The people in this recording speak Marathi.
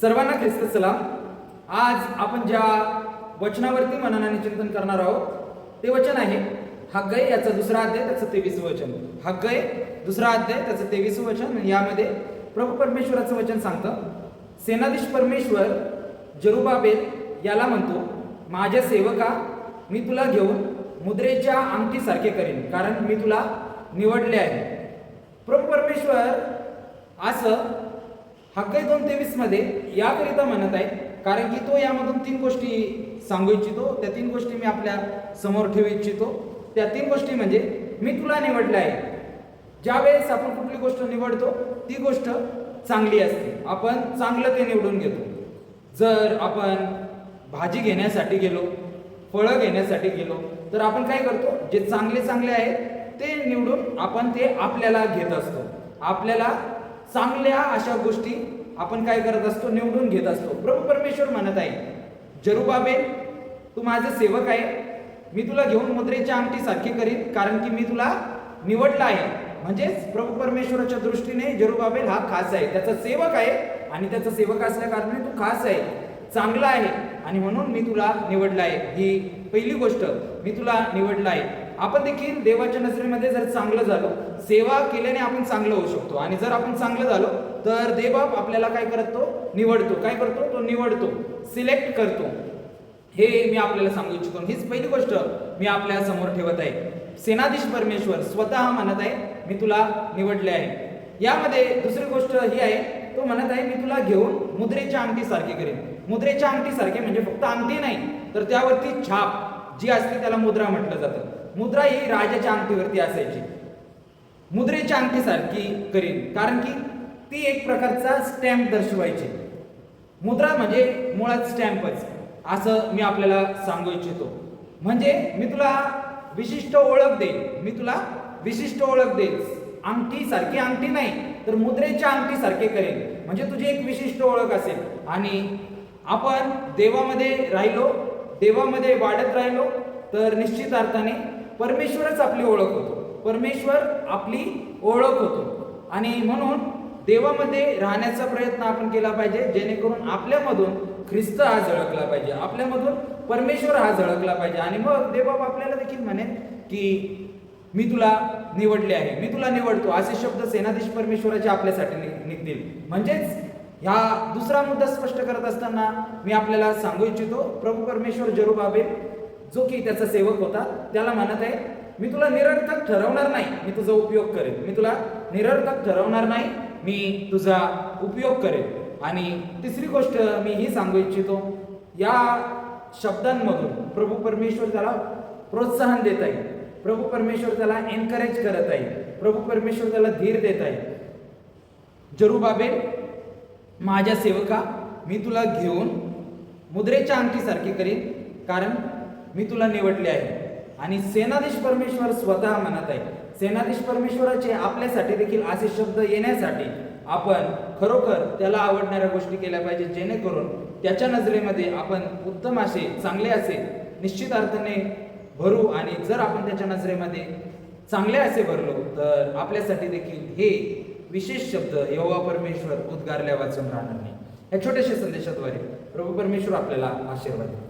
सर्वांना ख्रिस्त सलाम. आज आपण ज्या वचनावरती मननाने चिंतन करणार आहोत ते वचन आहे हग्गय याचा दुसरा अध्याय त्याचं तेवीस वचन. हग्गय दुसरा अध्याय त्याचं तेवीस वचन. यामध्ये प्रभू परमेश्वराचं वचन सांगतं. सेनाधीश परमेश्वर जरुबाबेल याला म्हणतो माझ्या सेवका मी तुला घेऊन मुद्रेच्या अंगठीसारखे करेन कारण मी तुला निवडले आहे. प्रभू परमेश्वर असं हक्कई दोन तेवीसमध्ये याकरिता म्हणत आहे कारण की तो यामधून तीन गोष्टी सांगू इच्छितो. त्या तीन गोष्टी मी आपल्यासमोर ठेवू इच्छितो. त्या तीन गोष्टी म्हणजे मी तुला निवडलं आहे. ज्या वेळेस आपण कुठली गोष्ट निवडतो ती गोष्ट चांगली असते. आपण चांगलं ते निवडून घेतो. जर आपण भाजी घेण्यासाठी गेलो फळं घेण्यासाठी गेलो तर आपण काय करतो? जे चांगले चांगले आहेत ते निवडून आपण ते आपल्याला घेत असतो. आपल्याला चांगल्या अशा गोष्टी आपण काय करत असतो निवडून घेत असतो. प्रभू परमेश्वर म्हणत आहे जरुबाबेल तू माझा सेवक आहे. मी तुला घेऊन मुद्रेच्या अंगठी सारखी करीन कारण की मी तुला निवडला आहे. म्हणजेच प्रभू परमेश्वराच्या दृष्टीने जरुबाबेल हा खास आहे. त्याचा सेवक आहे आणि त्याचा सेवक असल्या कारणाने तू खास आहे. चांगला आहे आणि म्हणून मी तुला निवडला आहे. ही पहिली गोष्ट मी तुला निवडला आहे. आपण देखील देवाच्या नजरेमध्ये जर चांगलं झालो सेवा केल्याने आपण चांगलं होऊ शकतो. आणि जर आपण चांगलं झालो तर देवबाप आपल्याला काय करतो? निवडतो. काय करतो? तो निवडतो. सिलेक्ट करतो. हे मी आपल्याला सांगू इच्छितो. हीच पहिली गोष्ट मी आपल्यासमोर ठेवत आहे. सेनाधीश परमेश्वर स्वतः म्हणत आहे मी तुला निवडले आहे. यामध्ये दुसरी गोष्ट ही आहे तो म्हणत आहे मी तुला घेऊन मुद्रेच्या अंगठी सारखे करेन. मुद्रेच्या अंगठी सारखे म्हणजे फक्त अंगठी नाही तर त्यावरती छाप जी असते त्याला मुद्रा म्हटलं जातं. मुद्रा ही राजाच्या अंगठीवरती असायची. मुद्रेच्या अंगठीसारखी करीन कारण की ती एक प्रकारचा स्टॅम्प दर्शवायची. मुद्रा म्हणजे मुळात स्टॅम्पच असं मी आपल्याला सांगू इच्छितो. म्हणजे मी तुला विशिष्ट ओळख देईन. मी तुला विशिष्ट ओळख देईन. अंगठी सारखी अंगठी नाही तर मुद्रेच्या अंगठी सारखे करेन. म्हणजे तुझी एक विशिष्ट ओळख असेल. आणि आपण देवामध्ये राहिलो देवामध्ये वाढत राहिलो तर निश्चित अर्थाने परमेश्वरच आपली ओळख होतो. परमेश्वर आपली ओळख होतो. आणि म्हणून देवामध्ये राहण्याचा प्रयत्न आपण केला पाहिजे जेणेकरून आपल्यामधून ख्रिस्त हा झळकला पाहिजे. आपल्यामधून परमेश्वर हा झळकला पाहिजे. आणि मग देवबाब आपल्याला देखील म्हणेल की मी तुला निवडले आहे. मी तुला निवडतो. असे शब्द सेनाधीश परमेश्वराचे आपल्यासाठी नि- निघतील. म्हणजेच ह्या दुसरा मुद्दा स्पष्ट करत असताना मी आपल्याला सांगू इच्छितो प्रभू परमेश्वर जरुबाबे जो की त्याचा सेवक होता त्याला म्हणत आहे मी तुला निरर्थक ठरवणार नाही मी तुझा उपयोग करेन. मी तुला निरर्थक ठरवणार नाही मी तुझा उपयोग करेन. आणि तिसरी गोष्ट मी ही सांगू इच्छितो या शब्दांमधून प्रभू परमेश्वर त्याला प्रोत्साहन देत आहे. प्रभू परमेश्वर त्याला एनकरेज करत आहे. प्रभू परमेश्वर त्याला धीर देत आहे. जरुबाबेल माझ्या सेवका मी तुला घेऊन मुद्रेच्या अंगठीसारखी करीन. कारण मी तुला निवडले आहे आणि सेनाधीश परमेश्वर स्वतः म्हणत आहे सेनाधीश परमेश्वराचे आपल्यासाठी देखील असे शब्द येण्यासाठी आपण खरोखर त्याला आवडणाऱ्या गोष्टी केल्या पाहिजे जेणेकरून त्याच्या नजरेमध्ये आपण उत्तम असे चांगले असे निश्चित अर्थाने भरू आणि जर आपण त्याच्या नजरेमध्ये चांगले असे भरलो तर आपल्यासाठी देखील हे विशेष शब्द यहोवा परमेश्वर उद्गारल्या वाचून राहणार नाही या छोट्याशा संदेशाद्वारे प्रभू परमेश्वर आपल्याला आशीर्वाद देतो.